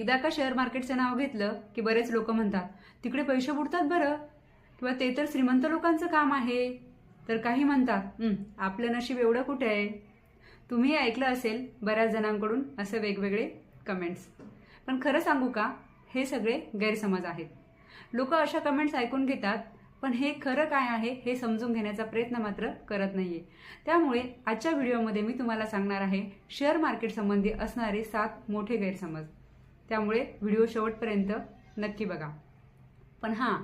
एकदा का शेअर मार्केटचं नाव घेतलं की बरेच लोक म्हणतात तिकडे पैसे बुडतात बरं. किंवा ते तर श्रीमंत लोकांचं काम आहे. तर काही म्हणतात आपलं नशीब एवढं कुठे आहे? तुम्ही ऐकलं असेल बऱ्याच जणांकडून असे वेगवेगळे कमेंट्स पण खरं सांगू का हे सगळे गैरसमज आहेत. लोक अशा कमेंट्स ऐकून घेतात पण हे खरं काय आहे हे समजून घेण्याचा प्रयत्न मात्र करत नाहीये. त्यामुळे आजच्या व्हिडिओमध्ये मी तुम्हाला सांगणार आहे शेअर मार्केट संबंधी असणारे सात मोठे गैरसमज. त्यामुळे व्हिडिओ शेवटपर्यंत नक्की बघा. पण हां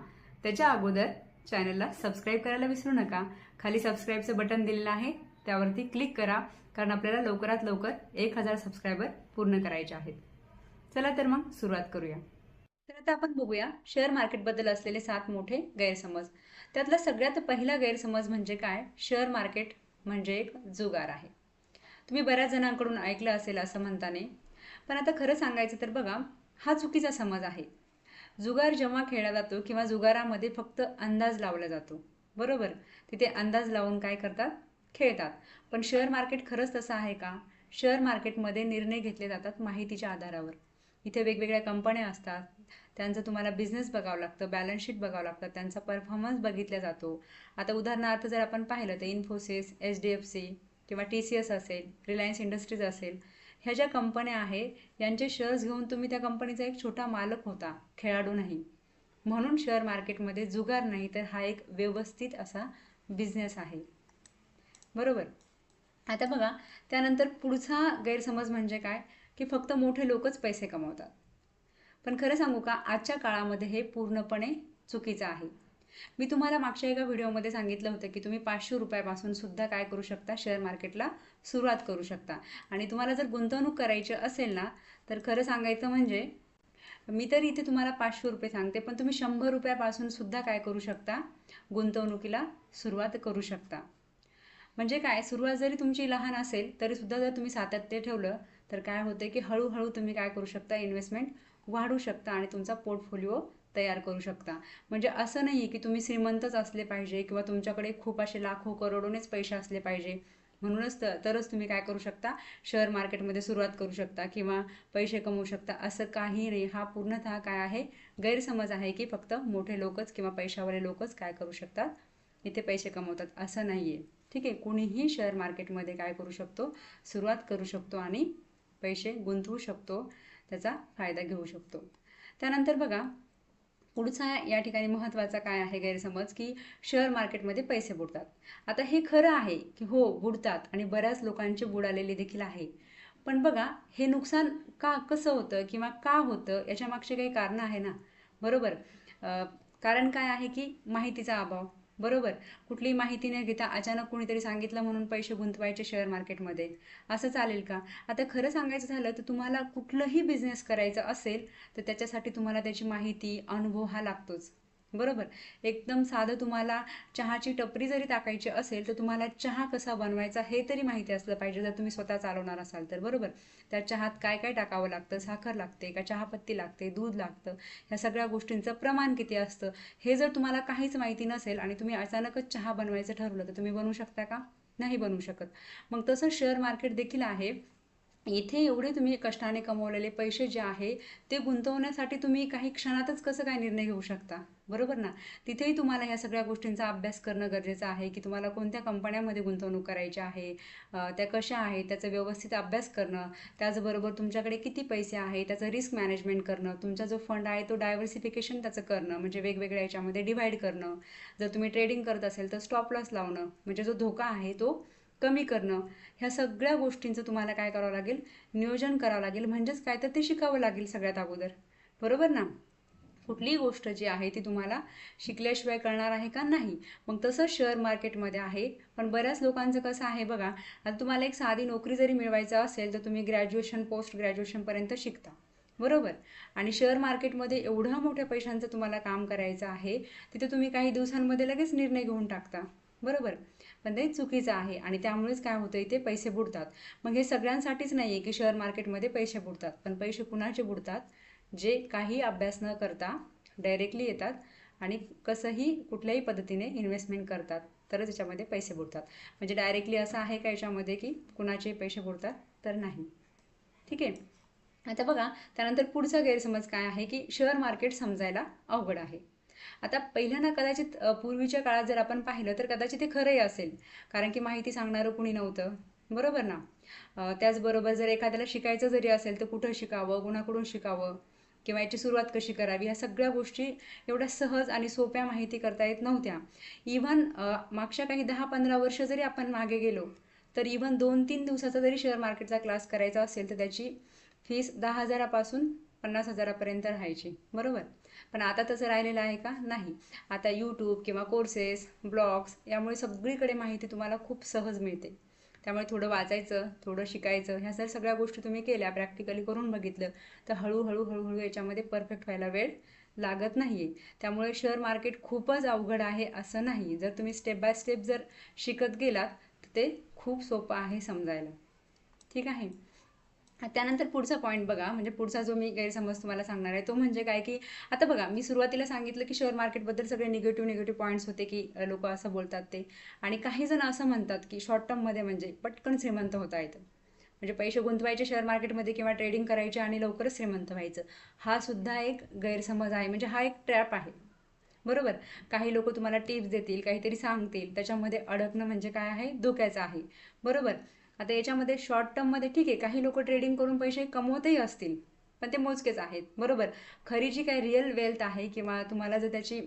त्याच्या अगोदर चॅनलला सबस्क्राईब करायला विसरू नका. खाली सबस्क्राईबचं बटन दिलेलं आहे त्यावरती क्लिक करा कारण आपल्याला लवकरात लवकर एक हजार सबस्क्रायबर पूर्ण करायचे आहेत. चला तर मग सुरुवात करूया. तर आता आपण बघूया शेअर मार्केटबद्दल असलेले सात मोठे गैरसमज. त्यातला सगळ्यात पहिला गैरसमज म्हणजे काय? शेअर मार्केट म्हणजे एक जुगार आहे. तुम्ही बऱ्याच जणांकडून ऐकलं असेल असं म्हणताने पण आता खरं सांगायचं तर बघा हा चुकीचा समज आहे. जुगार जेव्हा खेळला जातो किंवा जुगारामध्ये फक्त अंदाज लावला जातो. बरोबर? तिथे अंदाज लावून काय करतात? खेळतात. पण शेअर मार्केट खरंच तसं आहे का? शेअर मार्केटमध्ये निर्णय घेतले जातात माहितीच्या आधारावर. इथे वेगवेगळ्या कंपन्या असतात. त्यांचं तुम्हाला बिझनेस बघावं लागतं बॅलन्स शीट बघावं लागतं त्यांचा परफॉर्मन्स बघितला जातो. आता उदाहरणार्थ जर आपण पाहिलं तर Infosys H D F C किंवा टी सी एस असेल रिलायन्स इंडस्ट्रीज असेल ह्या ज्या कंपन्या आहे यांचे शेअर्स घेऊन तुम्ही त्या कंपनीचा एक छोटा मालक होता खेळाडू नाही म्हणून शेअर मार्केटमध्ये जुगार नाही तर हा एक व्यवस्थित असा बिझनेस आहे. बरोबर? आता बघा त्यानंतर पुढचा गैरसमज म्हणजे काय? की फक्त मोठे लोकच पैसे कमवतात. पण खरं सांगू का आजच्या काळामध्ये हे पूर्णपणे चुकीचं आहे. मी तुम्हाला मागच्या एका व्हिडिओमध्ये सांगितलं होतं की तुम्ही पाचशे रुपयापासून सुद्धा काय करू शकता? शेअर मार्केटला सुरुवात करू शकता. आणि तुम्हाला जर गुंतवणूक करायची असेल ना तर खरं सांगायचं म्हणजे मी तर इथे तुम्हाला पाचशे रुपये सांगते पण तुम्ही शंभर रुपयापासून सुद्धा काय करू शकता? गुंतवणुकीला सुरुवात करू शकता. म्हणजे काय? सुरुवात जरी तुमची लहान असेल तरी सुद्धा जर तुम्ही सातत्य ठेवलं तर काय होतं की हळूहळू तुम्ही काय करू शकता? इन्व्हेस्टमेंट वाढू शकता आणि तुमचा पोर्टफोलिओ तयार करू शकता. म्हणजे असं नाही आहे की तुम्ही श्रीमंतच असले पाहिजे किंवा तुमच्याकडे खूप असे लाखो करोडोनेच पैसे असले पाहिजे. म्हणूनच तरच तुम्ही काय करू शकता? शेअर मार्केटमध्ये सुरुवात करू शकता किंवा पैसे कमवू शकता. असं काही नाही. हा पूर्णतः काय आहे? गैरसमज आहे की फक्त मोठे लोकच किंवा पैशावाले लोकच काय करू शकतात? इथे पैसे कमवतात. असं नाही आहे ठीक आहे? कुणीही शेअर मार्केटमध्ये काय करू शकतो? सुरुवात करू शकतो आणि पैसे गुंतवू शकतो. त्याचा फायदा घेऊ शकतो. त्यानंतर बघा पुढचा या ठिकाणी महत्त्वाचा काय आहे गैरसमज? की शेअर मार्केटमध्ये पैसे बुडतात. आता हे खरं आहे की हो बुडतात आणि बऱ्याच लोकांचे बुडालेले देखील आहे. पण बघा हे नुकसान का कसं होतं किंवा का होतं याच्या मागचे काही कारणं आहे ना? बरोबर? कारण काय आहे की माहितीचा अभाव. बरोबर. कुठलीही माहिती न घेता अचानक कुणीतरी सांगितलं म्हणून पैसे गुंतवायचे शेअर मार्केटमध्ये असं चालेल का? आता खरं सांगायचं झालं तर तुम्हाला कुठलंही बिझनेस करायचं असेल तर त्याच्यासाठी तुम्हाला त्याची माहिती अनुभव हा लागतोच. बरोबर. एकदम साधं तुम्हाला चहाची टपरी जरी टाकायची असेल तर तुम्हाला चहा कसा बनवायचा हे तरी माहिती असलं पाहिजे जर तुम्ही स्वतः चालवणार असाल तर. बरोबर. त्या चहात काय काय टाकावं लागतं? साखर लागते का? चहापत्ती लागते दूध लागतं ह्या सगळ्या गोष्टींचं प्रमाण किती असतं? हे जर तुम्हाला काहीच माहिती नसेल आणि तुम्ही अचानकच चहा बनवायचं ठरवलं तर तुम्ही बनवू शकता का? नाही बनवू शकत. मग तसं शेअर मार्केट देखील आहे. इथे एवढे तुम्ही कष्टाने कमवलेले पैसे जे आहे ते गुंतवण्यासाठी तुम्ही काही क्षणातच कसं काय निर्णय घेऊ शकता? बरोबर ना? तिथेही तुम्हाला ह्या सगळ्या गोष्टींचा अभ्यास करणं गरजेचं आहे की तुम्हाला कोणत्या कंपन्यामध्ये गुंतवणूक करायची आहे त्या कशा आहेत त्याचा व्यवस्थित अभ्यास करणं त्याचबरोबर तुमच्याकडे किती पैसे आहे त्याचं रिस्क मॅनेजमेंट करणं तुमचा जो फंड आहे तो डायव्हर्सिफिकेशन त्याचं करणं म्हणजे वेगवेगळ्या याच्यामध्ये डिव्हाइड करणं जर तुम्ही ट्रेडिंग करत असेल तर स्टॉप लॉस लावणं म्हणजे जो धोका आहे तो कमी करणं ह्या सगळ्या गोष्टींचं तुम्हाला काय करावं लागेल? नियोजन करावं लागेल. म्हणजेच काय तर ते शिकावं लागेल सगळ्यात अगोदर. बरोबर ना? कुठलीही गोष्ट जी आहे ती तुम्हाला शिकल्याशिवाय कळणार आहे का? नाही. मग तसं शेअर मार्केटमध्ये आहे. पण बऱ्याच लोकांचं कसं आहे बघा आता तुम्हाला एक साधी नोकरी जरी मिळवायचं असेल तर तुम्ही ग्रॅज्युएशन पोस्ट ग्रॅज्युएशनपर्यंत शिकता. बरोबर? आणि शेअर मार्केटमध्ये एवढ्या मोठ्या पैशांचं तुम्हाला काम करायचं आहे तिथे तुम्ही काही दिवसांमध्ये लगेच निर्णय घेऊन टाकता. बरोबर? पण ते चुकीचं आहे आणि त्यामुळेच काय होतं इथे पैसे बुडतात. मग हे सगळ्यांसाठीच नाही आहे की शेअर मार्केटमध्ये पैसे बुडतात पण पैसे कुणाचे बुडतात? जे काही अभ्यास न करता डायरेक्टली येतात आणि कसंही कुठल्याही पद्धतीने इन्व्हेस्टमेंट करतात तरच याच्यामध्ये पैसे बुडतात. म्हणजे डायरेक्टली असं आहे का याच्यामध्ये की कुणाचे पैसे बुडतात? तर नाही. ठीक आहे? आता बघा त्यानंतर पुढचा गैरसमज काय आहे की शेअर मार्केट समजायला अवघड आहे. आता पहिल्यांदा कदाचित पूर्वीच्या काळात जर आपण पाहिलं तर कदाचित ते खरंही असेल. कारण की माहिती सांगणारं कुणी नव्हतं. बरोबर ना? त्याचबरोबर जर एखाद्याला शिकायचं जरी असेल तर कुठं शिकावं कुणाकडून शिकावं किंवा याची सुरुवात कशी करावी ह्या सगळ्या गोष्टी एवढ्या सहज आणि सोप्या माहिती करता येत नव्हत्या. इव्हन मागच्या काही दहा पंधरा वर्ष जरी आपण मागे गेलो तर इव्हन दोन तीन दिवसाचा जरी शेअर मार्केटचा क्लास करायचा असेल तर त्याची फीस दहा हजारापासून पन्नास हजारापर्यंत राहायची. बरोबर? पण आता तसं राहिलेलं आहे का? नाही. आता यूट्यूब किंवा कोर्सेस ब्लॉग्स यामुळे सगळीकडे माहिती तुम्हाला खूप सहज मिळते. त्यामुळे थोडं वाचायचं थोडं शिकायचं ह्या सर सगळ्या गोष्टी तुम्ही केल्या प्रॅक्टिकली करून बघितलं तर हळूहळू हळूहळू याच्यामध्ये परफेक्ट व्हायला वेळ लागत नाही आहे त्यामुळे शेअर मार्केट खूपच अवघड आहे असं नाही. जर तुम्ही स्टेप बाय स्टेप जर शिकत गेलात तर ते खूप सोपं आहे समजायला. ठीक आहे? त्यानंतर पुढचा पॉईंट बघा. म्हणजे पुढचा जो मी गैरसमज तुम्हाला सांगणार आहे तो म्हणजे काय की आता बघा मी सुरुवातीला सांगितलं की शेअर मार्केटबद्दल सगळे निगेटिव्ह निगेटिव्ह पॉईंट्स होते की लोक असं बोलतात ते. आणि काही जण असं म्हणतात की शॉर्ट टर्ममध्ये म्हणजे पटकन श्रीमंत होता येतं. म्हणजे पैसे गुंतवायचे शेअर मार्केटमध्ये किंवा ट्रेडिंग करायचे आणि लवकरच श्रीमंत व्हायचं. हा सुद्धा एक गैरसमज आहे. म्हणजे हा एक ट्रॅप आहे. बरोबर? काही लोक तुम्हाला टिप्स देतील काहीतरी सांगतील. त्याच्यामध्ये अडकणं म्हणजे काय आहे? धोक्याचं आहे. बरोबर? आता याच्यामध्ये शॉर्ट टर्ममध्ये ठीक आहे काही लोक ट्रेडिंग करून पैसे कमवतही असतील पण ते मोजकेच आहेत बरोबर? खरी जी काही रिअल वेल्थ आहे किंवा तुम्हाला जर त्याची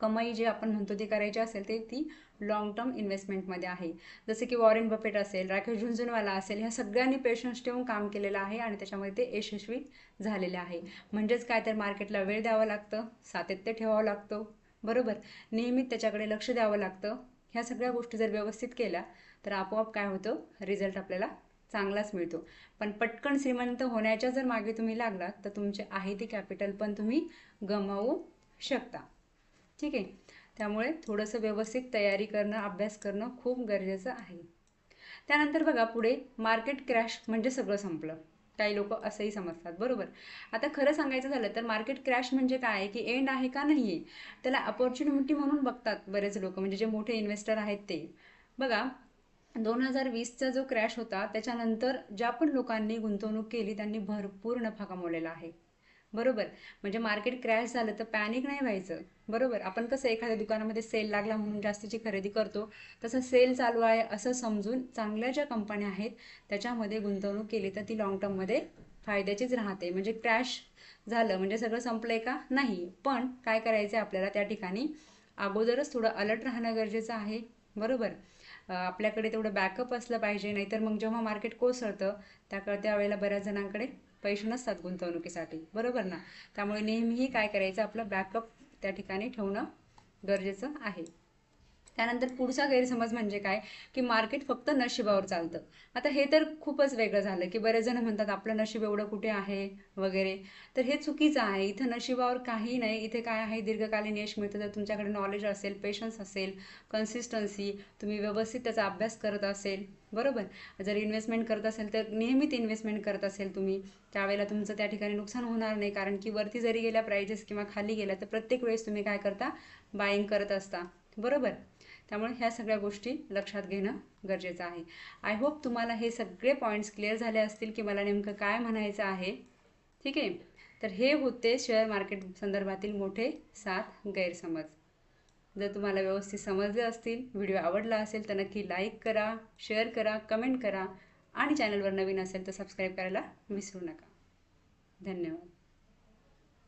कमाई जे आपण म्हणतो ती करायची असेल ते ती लॉंग टर्म इन्व्हेस्टमेंटमध्ये आहे. जसं की वॉरेन बफेट असेल राकेश झुंझुनवाला असेल ह्या सगळ्यांनी पेशन्स ठेवून काम केलेलं आहे आणि त्याच्यामध्ये ते यशस्वी झालेले आहे. म्हणजेच काय तर मार्केटला वेळ द्यावा लागतं सातत्य ठेवावं लागतं बरोबर? नेहमीच त्याच्याकडे लक्ष द्यावं लागतं. ह्या सगळ्या गोष्टी जर व्यवस्थित केल्या तर आपोआप काय होतं? रिझल्ट आपल्याला चांगलाच मिळतो. पण पटकन श्रीमंत होण्याच्या जर मागे तुम्ही लागलात तर तुमचे आहे ते कॅपिटल पण तुम्ही गमावू शकता. ठीक आहे? त्यामुळे थोडंसं व्यवस्थित तयारी करणं अभ्यास करणं खूप गरजेचं आहे. त्यानंतर बघा पुढे मार्केट क्रॅश म्हणजे सगळं संपलं. काही लोक असंही समजतात. बरोबर? आता खरं सांगायचं झालं तर मार्केट क्रॅश म्हणजे काय? आहे की एंड आहे का नाही आहे त्याला अपॉर्च्युनिटी म्हणून बघतात बरेच लोक. म्हणजे जे मोठे इन्व्हेस्टर आहेत ते. बघा दोन हजार वीसचा जो क्रॅश होता त्याच्यानंतर ज्या पण लोकांनी गुंतवणूक केली त्यांनी भरपूर नफा कमवलेला आहे. बरोबर. म्हणजे मार्केट क्रॅश झालं तर पॅनिक नाही व्हायचं. बरोबर. आपण कसं एखाद्या दुकानामध्ये सेल लागला म्हणून जास्तीची खरेदी करतो तसं सेल चालू आहे असं समजून चांगल्या ज्या कंपन्या आहेत त्याच्यामध्ये गुंतवणूक केली तर ती लॉंग टर्ममध्ये फायद्याचीच राहते. म्हणजे क्रॅश झालं म्हणजे सगळं संपलंय का? नाही. पण काय करायचं आपल्याला त्या ठिकाणी? अगोदरच थोडं अलर्ट राहणं गरजेचं आहे. बरोबर. आपल्याकडे तेवढं बॅकअप असलं पाहिजे नाहीतर मग जेव्हा मार्केट कोसळतं त्या त्यावेळेला बऱ्याच जणांकडे पैसे नसतात गुंतवणुकीसाठी. बरोबर ना? त्यामुळे नेहमीही काय करायचं? आपलं बॅकअप त्या ठिकाणी ठेवणं गरजेचं आहे. त्यानंतर पुढचा गैरसमज म्हणजे काय? की मार्केट फक्त नशिबावर चालतं. आता हे तर खूपच वेगळं झालं की बरेच जण म्हणतात आपलं नशीब एवढं कुठे आहे? वगैरे. तर हे चुकीचं आहे. इथं नशिबावर काही नाही. इथे काय आहे? दीर्घकालीन यश मिळतं. जर तुमच्याकडे नॉलेज असेल पेशन्स असेल कन्सिस्टन्सी तुम्ही व्यवस्थित त्याचा अभ्यास करत असेल बरोबर. जर इन्व्हेस्टमेंट करत असेल तर नियमित इन्व्हेस्टमेंट करत असेल तुम्ही. त्यावेळेला तुमचं त्या ठिकाणी नुकसान होणार नाही कारण की वरती जरी गेल्या प्राइजेस किंवा खाली गेल्या तर प्रत्येक वेळेस तुम्ही काय करता? बाईंग करत असता. बरोबर? त्यामुळे ह्या सगळ्या गोष्टी लक्षात घेणं गरजेचं आहे. आय होप तुम्हाला हे सगळे पॉईंट्स क्लिअर झाले असतील की मला नेमकं काय म्हणायचं आहे. ठीक आहे? तर हे होते शेअर मार्केट संदर्भातील मोठे सात गैरसमज. जर तुम्हाला व्यवस्थित समजले असतील व्हिडिओ आवडला असेल तर नक्की लाईक करा शेअर करा कमेंट करा. आणि चॅनलवर नवीन असेल तर सबस्क्राईब करायला विसरू नका. धन्यवाद.